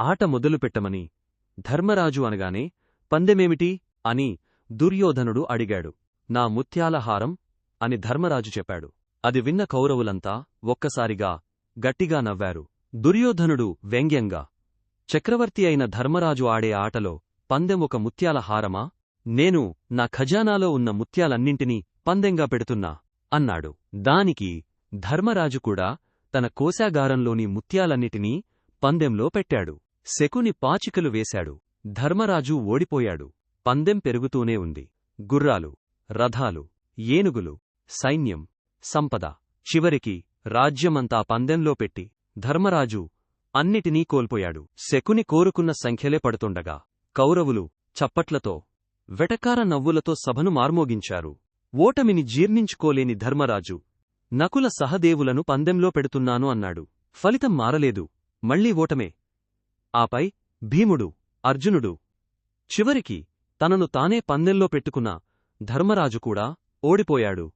ఆట మొదలుపెట్టమని ధర్మరాజు అనగానే పందెమేమిటి? అని దుర్యోధనుడు అడిగాడు. నా ముత్యాల హారం అని ధర్మరాజు చెప్పాడు. అది విన్న కౌరవులంతా ఒక్కసారిగా గట్టిగా నవ్వారు. దుర్యోధనుడు వ్యంగ్యంగా చక్రవర్తి అయిన ధర్మరాజు ఆడే ఆటలో పందెం ఒక ముత్యాల హారమా నేను నా ఖజానాలో ఉన్న ముత్యాలన్నింటినీ పందెంగా పెడుతున్నా అన్నాడు. దానికి ధర్మరాజు కూడా తన కోశాగారంలోని ముత్యాలన్నిటినీ పందెంలో పెట్టాడు. శకుని పాచికలు వేశాడు. ధర్మరాజు ఓడిపోయాడు. పందెం పెరుగుతూనే ఉంది. గుర్రాలు రథాలు ఏనుగులు సైన్యం సంపద. చివరికి రాజ్యమంతా పందెంలో పెట్టి ధర్మరాజు అన్నిటినీ కోల్పోయాడు. శకుని కోరుకున్న సంఖ్యలే పడుతుండగా కౌరవులు చప్పట్లతో వెటకార నవ్వులతో సభను మార్మోగించారు. ఓటమిని జీర్ణించుకోలేని ధర్మరాజు నకుల సహదేవులను పందెంలో పెడుతున్నాను అన్నాడు. ఫలితం మారలేదు. మళ్ళీ ఓటమే ఆపై భీముడు అర్జునుడు చివరికి తనను తానే పందెంలో పెట్టుకున్న ధర్మరాజు కూడా ఓడిపోయాడు.